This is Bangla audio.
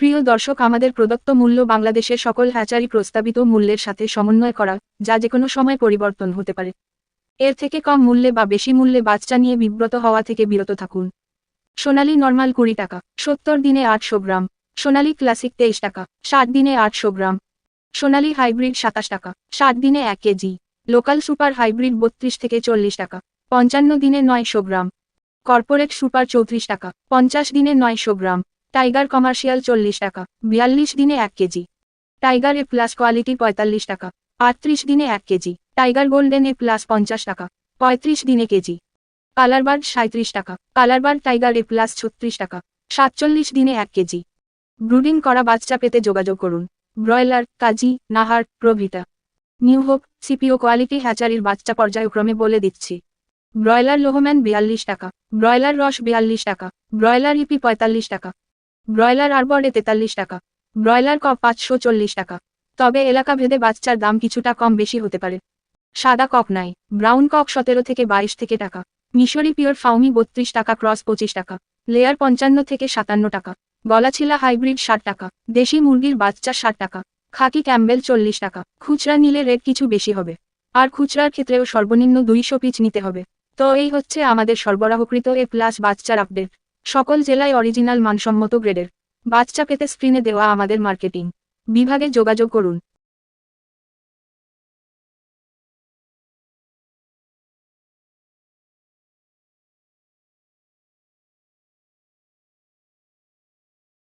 প্রিয় দর্শক, আমাদের প্রদত্ত মূল্য বাংলাদেশের সকল হ্যাচারি প্রস্তাবিত মূল্যের সাথে সমন্বয় করা, যা যে কোনো সময় পরিবর্তন হতে পারে। এর থেকে কম মূল্যে বা বেশি মূল্যে বাচ্চা নিয়ে বিব্রত হওয়া থেকে বিরত থাকুন। সোনালী নর্মাল কুড়ি টাকা, সত্তর দিনে আটশো গ্রাম। সোনালী ক্লাসিক তেইশ টাকা, ষাট দিনে আটশো গ্রাম। সোনালী হাইব্রিড সাতাশ টাকা, ষাট দিনে এক কেজি। লোকাল সুপার হাইব্রিড বত্রিশ থেকে চল্লিশ টাকা, পঞ্চান্ন দিনে নয়শো গ্রাম। কর্পোরেট সুপার চৌত্রিশ টাকা, পঞ্চাশ দিনে নয়শো গ্রাম। টাইগার কমার্শিয়াল চল্লিশ টাকা, বিয়াল্লিশ দিনে এক KG. Tiger A plus quality পঁয়তাল্লিশ টাকা, আটত্রিশ দিনে এক KG. Tiger golden A plus পঞ্চাশ টাকা, পঁয়ত্রিশ দিনে কেজি। কালারবার্ড সাঁত্রিশ টাকা, কালারবার্ড টাইগার এ প্লাস ছত্রিশ টাকা, সাতচল্লিশ দিনে এক কেজি। ব্রুডিং করা বাচ্চা পেতে যোগাযোগ করুন। ব্রয়লার, কাজী, নাহার, প্রভৃতা। নিউ হোপ, সিপিও কোয়ালিটি হ্যাচারির বাচ্চা পর্যায়ক্রমে বলে দিচ্ছি। ব্রয়লার লোহম্যান বিয়াল্লিশ টাকা, ব্রয়লার রস বিয়াল্লিশ টাকা, ব্রয়লার ইপি পঁয়তাল্লিশ টাকা ব্রয়লার আরবরে তেতাল্লিশ টাকা। ব্রয়লার কক পাঁচশো চল্লিশ টাকা। তবে এলাকা ভেদে বাচ্চার দাম কিছুটা কম বেশি হতে পারে। সাদা কক নাই। ব্রাউন কক সতেরো থেকে বাইশ থেকে টাকা। মিশরি পিওর ফাউমি বত্রিশ টাকা, ক্রস পঁচিশ টাকা। লেয়ার পঞ্চান্ন থেকে সাতান্ন টাকা। গলাছিলা হাইব্রিড ষাট টাকা। দেশি মুরগির বাচ্চা ষাট টাকা। খাকি ক্যাম্বেল চল্লিশ টাকা। খুচরা নিলে রেট কিছু বেশি হবে। আর খুচরার ক্ষেত্রেও সর্বনিম্ন দুইশো পিচ নিতে হবে। তো এই হচ্ছে আমাদের সরবরাহকৃত এ প্লাস বাচ্চার আপডেট। সকল জেলায় অরিজিনাল মানসম্মত গ্রেডের বাচ্চা পেতে স্ক্রিনে দেওয়া আমাদের মার্কেটিং বিভাগে যোগাযোগ করুন।